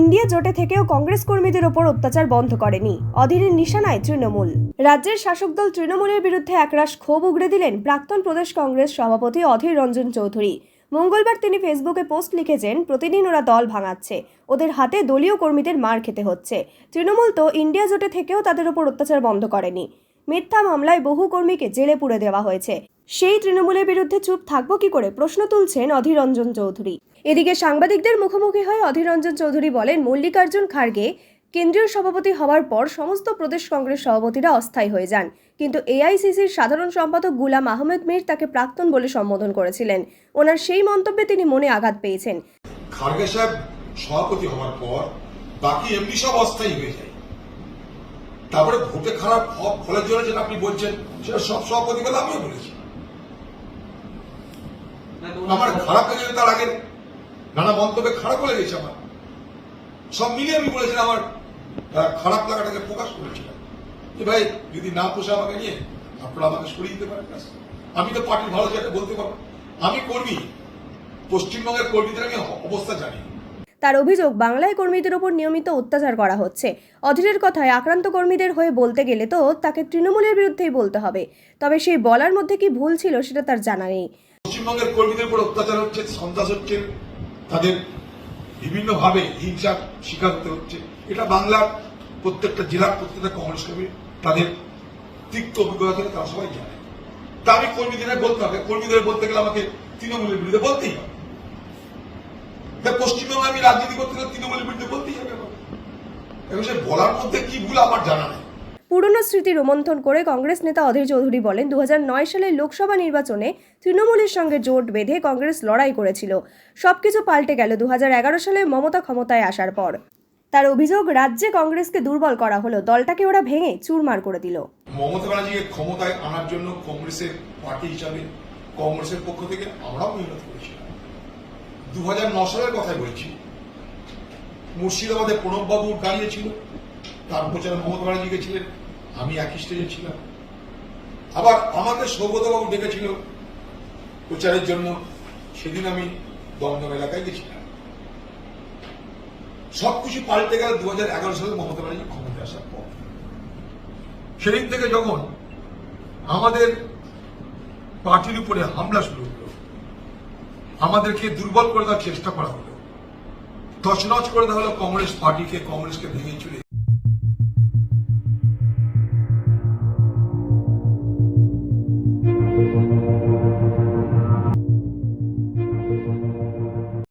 India জোটে থেকেও কংগ্রেস কর্মীদের ওপর অত্যাচার বন্ধ করেনি। অধীরের নিশানায় তৃণমূল। রাজ্যের শাসক দল তৃণমূলের বিরুদ্ধে একরাশ ক্ষোভ উগড়ে দিলেন প্রাক্তন প্রদেশ কংগ্রেস সভাপতি অধীর রঞ্জন চৌধুরী। মঙ্গলবার তিনি ফেসবুকে পোস্ট লিখেছেন, প্রতিদিন ওরা দল ভাঙাচ্ছে। ওদের হাতে দলীয় কর্মীদের মার খেতে হচ্ছে। তৃণমূল তো ইন্ডিয়া জোটে থেকেও তাদের ওপর অত্যাচার বন্ধ করেনি। মিথ্যা মামলায় বহু কর্মীকে জেলে পুরে দেওয়া হয়েছে। সেই তৃণমূলের বিরুদ্ধে চুপ থাকব কি করে? প্রশ্ন তুলছেন অধীর রঞ্জন চৌধুরী। এদিকে সাংবাদিকদের মুখোমুখি হয়ে অধীর রঞ্জন চৌধুরী বলেন, মল্লিকার্জুন খার্গে কেন্দ্রীয় সভাপতি হওয়ার পর সমস্ত প্রদেশ কংগ্রেস সভাপতিরা অস্থায়ী হয়ে যান। কিন্তু এআইসিসির সাধারণ সম্পাদক গুলাম আহমেদ মীর তাকে প্রাক্তন বলে সম্বোধন করেছিলেন। ওনার সেই মন্তব্যে তিনি মনে আঘাত পেয়েছেন। খার্গে সাহেব সভাপতি হওয়ার পর বাকি এমনি সব অস্থায়ী হয়ে যায়। তারপরে ভোটে খারাপ ফলের জন্য যেটা আপনি বলছেন, সেটা সব সভাপতি বলে আমিও বলেছি। আমার খারাপ লেগেছে তার আগে নানা মন্তব্যে খারাপ লেগেছে আমার। সব মিলিয়ে আমি বলেছিলাম আমার খারাপ লাগাটাকে প্রকাশ করেছিলাম। যে ভাই, যদি না পোষে আমাকে নিয়ে, আপনারা আমাকে সরিয়ে দিতে পারেন আমি তো পার্টির ভালো জায়গায় বলতে পারব আমি কর্মী, পশ্চিমবঙ্গের কর্মীদের আমি অবস্থা জানি। তার অভিযোগ, বাংলায় কর্মীদের ওপর নিয়মিত অত্যাচার করা হচ্ছে। অধীরের কথায় আক্রান্ত কর্মীদের হয়ে বলতে গেলে তো তাকে তৃণমূলের বিরুদ্ধেই বলতে হবে। তবে সেই বলার মধ্যে কি ভুল ছিল সেটা তার জানা নেই। পশ্চিমবঙ্গের কর্মীদের উপর অত্যাচার হচ্ছে, সন্ত্রাস হচ্ছে, তাদের বিভিন্ন ভাবে হিংসার শিকার হতে হচ্ছে। এটা বাংলার প্রত্যেকটা জেলার প্রত্যেকটা কংগ্রেস কর্মী তাদের তিক্ত অভিজ্ঞতা থেকে তারা সবাই জানে। তা আমি কর্মীদের বলতে হবে। কর্মীদের বলতে গেলে আমাকে তৃণমূলের বিরুদ্ধে বলতেই হবে। পশ্চিমবঙ্গে আমি রাজনীতি করতে গেলে তৃণমূলের বিরুদ্ধে বলতেই হবে। এবং সে বলার মধ্যে কি ভুল আমার জানা নেই। পুরনো স্মৃতি রোমন্থন করে কংগ্রেস নেতা অধীর চৌধুরী বলেন দু সালের লোকসভা নির্বাচনে তৃণমূলের সঙ্গে জোট বেঁধে কংগ্রেস লড়াই করেছিল। সবকিছু পাল্টে গেল দুহাজার এগারো সালে মমতা ক্ষমতায় আসার পর। তার অভিযোগ, রাজ্যে কংগ্রেসকে দুর্বল করা হলো, দলটাকে ওরা ভেঙে চুরমার করে দিল। মমতা ব্যানার্জিকে ক্ষমতায় আনার জন্য কংগ্রেসের পার্টি হিসাবে কংগ্রেসের পক্ষ থেকে আমরাও মেহনত করেছিলাম দু হাজার ন সালের কথাই বলছি। মুর্শিদাবাদে প্রণববাবু দাঁড়িয়েছিল, তার প্রচারে মমতা ব্যানার্জি গেছিলেন। আমি একই স্টেজে ছিলাম। আবার আমাকে সৌগতবাবু ডেকেছিল প্রচারের জন্য। সেদিন আমি দমদম এলাকায় গেছিলাম। সবকিছু পাল্টে গেল দু হাজার এগারো সালে মমতা ব্যানার্জি ক্ষমতায় আসার পর। সেদিন থেকে যখন আমাদের পার্টির উপরে হামলা শুরু হলো, আমাদেরকে দুর্বল করে দেওয়ার চেষ্টা করা হলো, তছনছ করে দেওয়া হলো কংগ্রেস পার্টিকে, কংগ্রেসকে ভেঙে চুরে।